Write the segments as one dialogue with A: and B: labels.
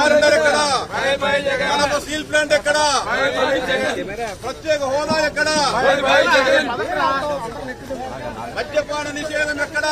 A: Calendar ఎక్కడ Kadapa steel plant ఎక్కడ? ప్రత్యేక హోదా ఎక్కడ? మద్యపాన నిషేధం ఎక్కడ?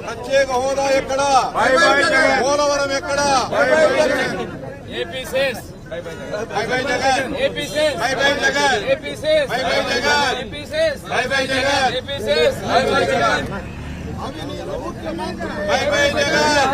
A: ప్రత్యేక హోదా ఎక్కడ పోలవరం ఎక్కడ AP says
B: bye bye
A: Jagan bye bye
B: Jagan bye
A: bye Jagan bye
B: bye Jagan
A: bye bye Jagan bye bye Jagan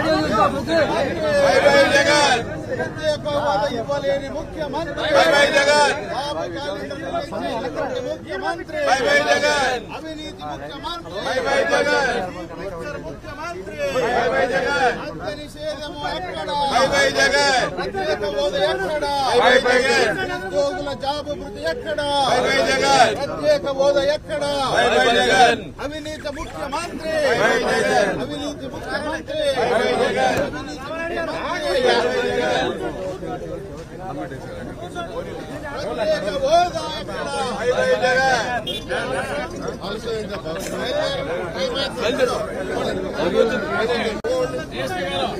A: bye bye Jagan
C: ప్రత్యేక హోదా ఇవ్వలేని ముఖ్యమంత్రి
A: bye bye Jagan
C: Babu calendar నిర్వహించే ముఖ్యమంత్రి
A: బై బై జగన్
C: అవినీతి ముఖ్యమంత్రి
A: బై బై జగన్
C: మిస్టర్ ముఖ్యమంత్రి
A: bye bye Jagan
C: మద్య నిషేధము ఎక్కడ
A: బై బై జగన్
C: ప్రత్యేక హోదా ఎక్కడ
A: బై బై జగన్
C: ఉద్యోగుల జాబ్ వృద్ధి ఎక్కడ
A: బై బై జగన్
C: ప్రత్యేక హోదా ఎక్కడ
A: బై బై జగన్
C: అవినీతి ముఖ్యమంత్రి
A: బై జగన్
C: అవినీతి ముఖ్యమంత్రి
A: బై జగన్
C: అవినీతి ముఖ్యమంత్రి ప్రత్యేక హోదా ఎక్కడ
A: బై బై జగన్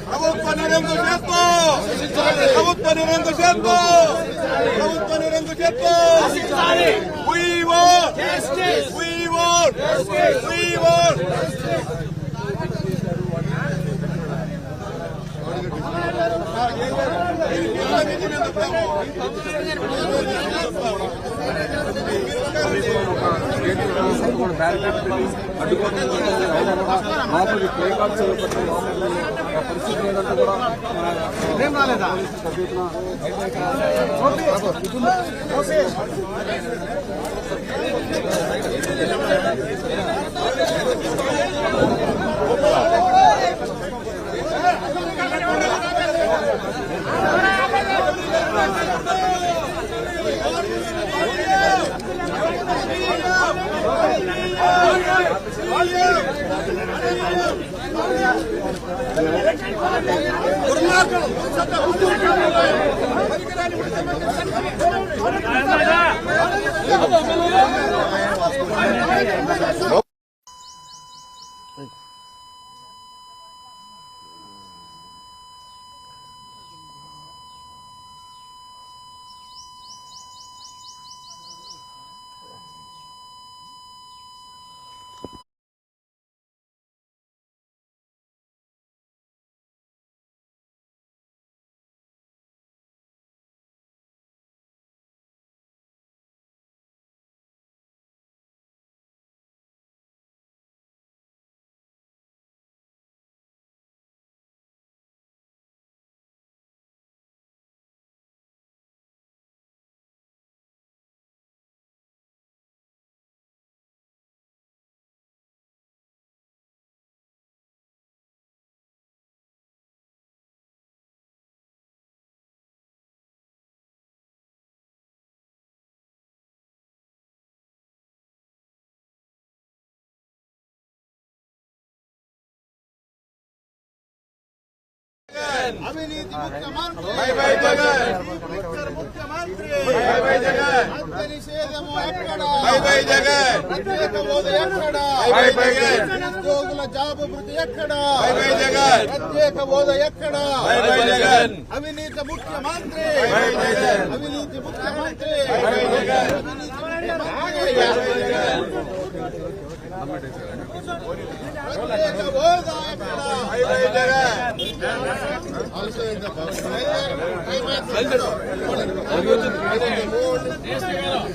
A: ప్రభుత్వ నిరంకు చేస్తూ ప్రభుత్వ నిరంకు చేస్తూ ప్రభుత్వ నిరంకు చేస్తూ We want We want We want.
D: మామూలు ప్లే కార్డ్స్ పరిస్థితి లేదంటే కూడా ఏం రాలేదా Vamos
C: అవినీతి ముఖ్యమంత్రి
A: బై బై జగన్
C: మిస్టర్ ముఖ్యమంత్రి
A: బై బై జగన్
C: మద్య నిషేధము ఎక్కడ
A: బై బై జగన్
C: ప్రత్యేక హోదా ఎక్కడ
A: బై బై జగన్
C: ఉద్యోగుల జాబ్ వృద్ధి ఎక్కడ
A: బై బై జగన్
C: ప్రత్యేక హోదా ఎక్కడ
A: బై బై జగన్
C: అవినీతి ముఖ్యమంత్రి
A: బై జగన్
C: అవినీతి ముఖ్యమంత్రి
A: బై జగన్
C: అవినీతి ముఖ్యమంత్రి ప్రత్యేక హోదా ఎక్కడ
A: బై బై జగన్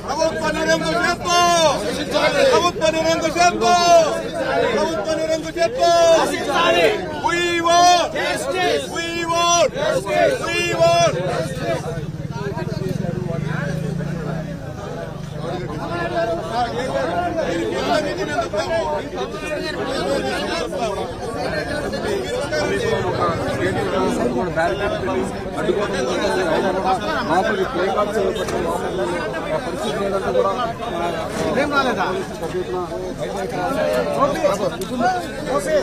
A: ప్రభుత్వ నిరంకు చేస్తూ ప్రభుత్వ నిరంకు చేస్తూ ప్రభుత్వ నిరంకు చేస్తూ We want We want We want
D: మామూలు ప్లే కార్డ్స్ పరిస్థితి లేదంటే కూడా ఏం రాలేదా okay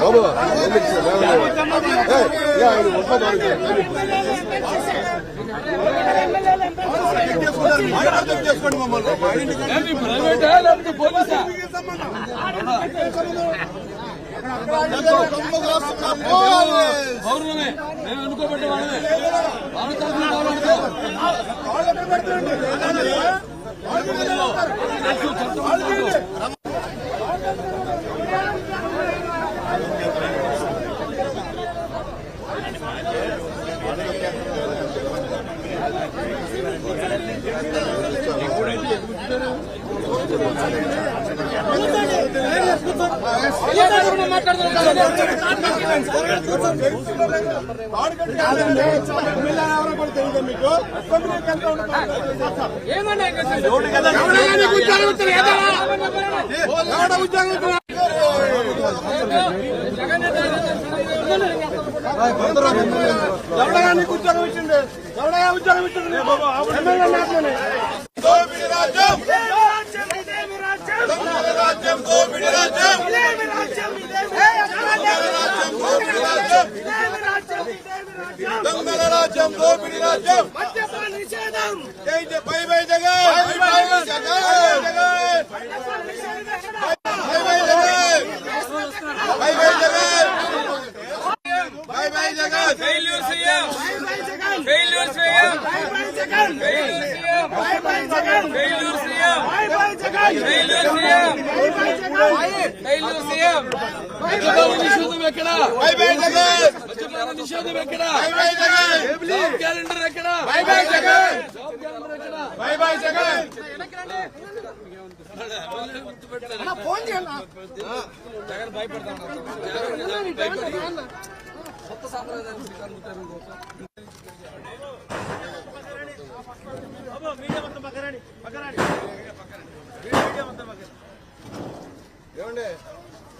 A: Baba, ne demek
B: istiyorsun? Ya, yani, o kadar. చేసుకోండి. మమ్మల్ని. పోలీసా? పౌరులమే మేము ఎన్నుకోబట్టే వాళ్ళమే వాళ్ళ తరఫున పోరాడతాం
C: ఎవడగా నీకు ఉద్యోగం ఇచ్చింది ఎవడగా ఉద్యోగం ఇచ్చింది ఎమ్మెల్యే నాట్లోనే
A: దోపిడి రాజ్యం దొంగల రాజ్యం దోపిడి రాజ్యం దొంగల రాజ్యం దోపిడి రాజ్యం జై జై bye bye Jagan bye bye Jagan bye bye Jagan bye bye Jagan bye bye Jagan
B: failure CM failure CM failure CM failure CM failure CM failure CM మద్యపాన నిషేధం ఎక్కడ
A: బై బై జగన్
B: మద్యపాన నిషేధం ఎక్కడ
A: బై బై జగన్
B: క్యాలెండర్ ఎక్కడ?
A: Bye bye Jagan.
B: Job calendar ఎక్కడ?
A: Bye bye Jagan.
B: Jagan భయపడతా ఉన్నాడు. భయపడి కొత్త సాంప్రదాయాన్ని స్వీకరించారు
A: ఏమండి?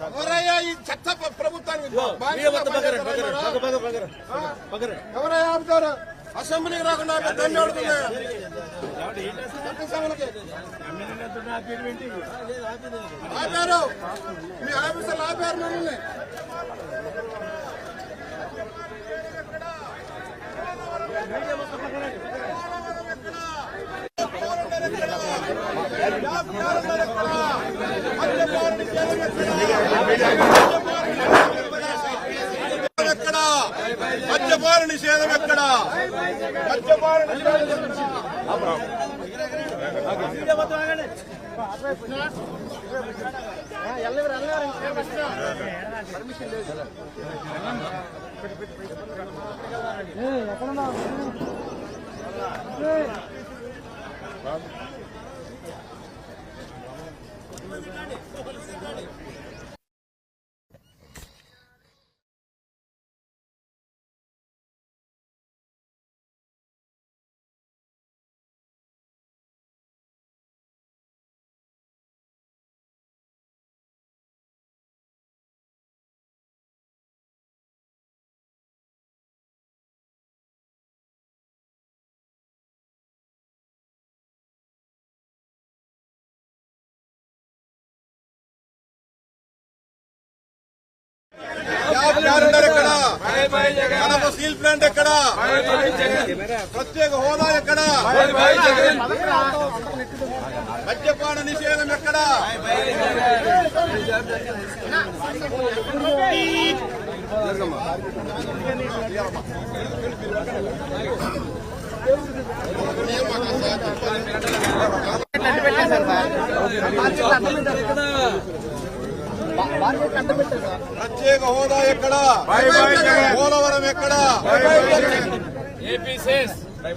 A: ఎవరయ్యా ఈ చెత్త ప్ర- ప్రభుత్వానికి ఎవరయ్యా ఆపుతారు? అసెంబ్లీకి రాకుండా దండి ఆడుతున్నాయా. ఆపారు. మీ ఆఫీసర్లు ఆపారు మనల్ని ఎక్కడ మద్యపాన నిషేధం ఎక్కడ మద్యపాన నిషేధం జాబ్ క్యాలెండర్ ఎక్కడ కడప స్టీల్ ప్లాంట్ ఎక్కడ? ప్రత్యేక హోదా ఎక్కడ? మద్యపాన నిషేధం ఎక్కడ? ప్రత్యేక హోదా ఎక్కడ పోలవరం ఎక్కడ
B: AP says
A: bye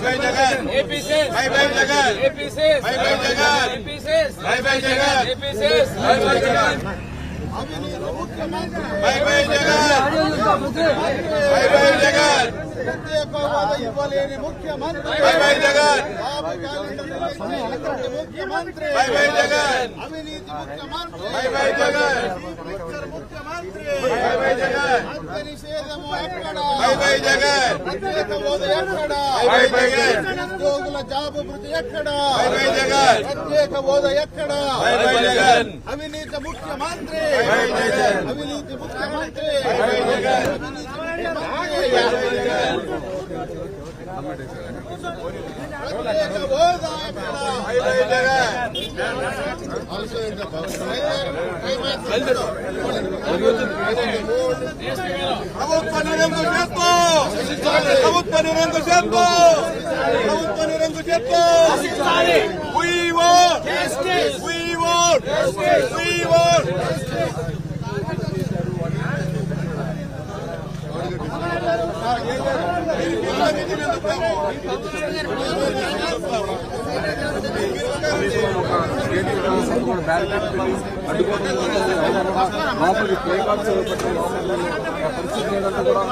A: bye Jagan
B: AP says
A: bye bye Jagan
B: AP says
A: bye bye Jagan
B: AP says
A: bye bye Jagan
B: AP says bye bye Jagan
A: bye bye Jagan bye bye Jagan
C: ప్రత్యేక హోదా ఇవ్వలేని ముఖ్యమంత్రి
A: bye bye Jagan
C: Babu calendar ముఖ్యమంత్రి
A: bye bye Jagan
C: అవినీతి ముఖ్యమంత్రి
A: bye bye Jagan
C: mixer ముఖ్యమంత్రి
A: bye bye Jagan
C: మద్య నిషేధము ఎక్కడ
A: బై బై జగన్
C: ప్రత్యేక హోదా ఎక్కడ
A: బై బై జగన్
C: ఉద్యోగుల జాబ్ వృద్ధి ఎక్కడ
A: బై బై జగన్
C: ప్రత్యేక హోదా ఎక్కడ
A: బై బై జగన్
C: అవినీతి ముఖ్యమంత్రి
A: బై బై జగన్
C: అవినీతి ముఖ్యమంత్రి
A: బై బై జగన్
C: అవినీతి ముఖ్యమంత్రి ప్రత్యేక హోదా ఎక్కడ
A: బై బై జగన్ ప్రభుత్వ నిరంకు చెప్పు ప్రభుత్వ నిరంకు చెప్పు ప్రభుత్వ నిరంకు చెప్పు We want We want We want
D: కూడా లోపలికి ప్లే కార్డ్స్ పరిస్థితి ఏదంటే కూడా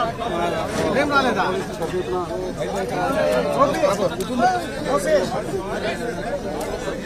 D: ఏం రాలేదా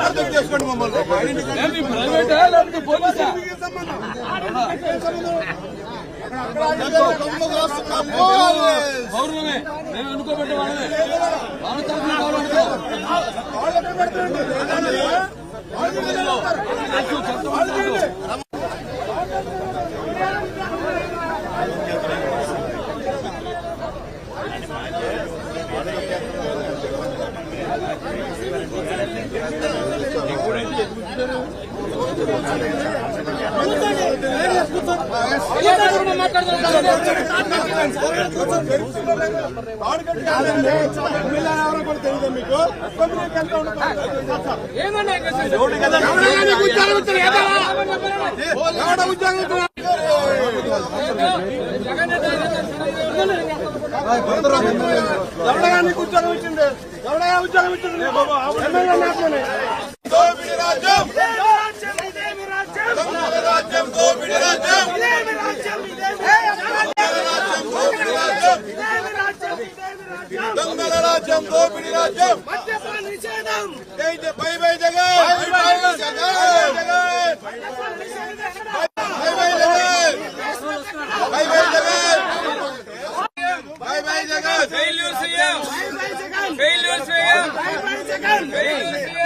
A: అర్థం చేసుకోండి మమ్మల్ని
B: ప్రైవేటా లేకపోతే పోలీసా పౌర్ణమే నేను అనుకోబెట్టే వాళ్ళమే వాళ్ళ తరఫున కావాలంటే
C: ఎవడగా నీకు ఉద్యోగం ఇచ్చింది? ఎవడగా ఉద్యోగం ఇచ్చింది
A: రాజ్యం దొంగల రాజ్యం దోపిడి రాజ్యం దొంగల రాజ్యం దోపిడి రాజ్యం ఏంటి bye bye Jagan bye bye Jagan bye bye Jagan bye bye Jagan bye bye Jagan
B: failure CM failure CM failure CM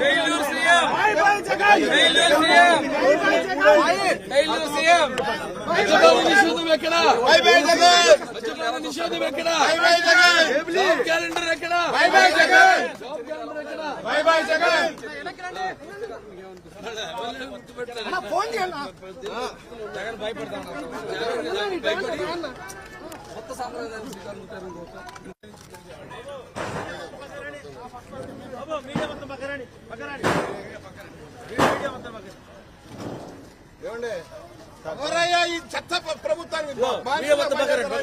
B: failure CM failure CM failure CM మద్యపాన నిషేధం ఎక్కడ?
A: బై బై జగన్
B: మద్యపాన నిషేధం ఎక్కడ?
A: Bye bye Jagan
B: job calendar ఎక్కడ?
A: Bye bye Jagan bye bye Jagan
B: కొత్త సాంప్రదాయాన్ని స్వీకరించారు
A: ఎవరయ్యా ఈ చెత్త ప్రభుత్వానికి?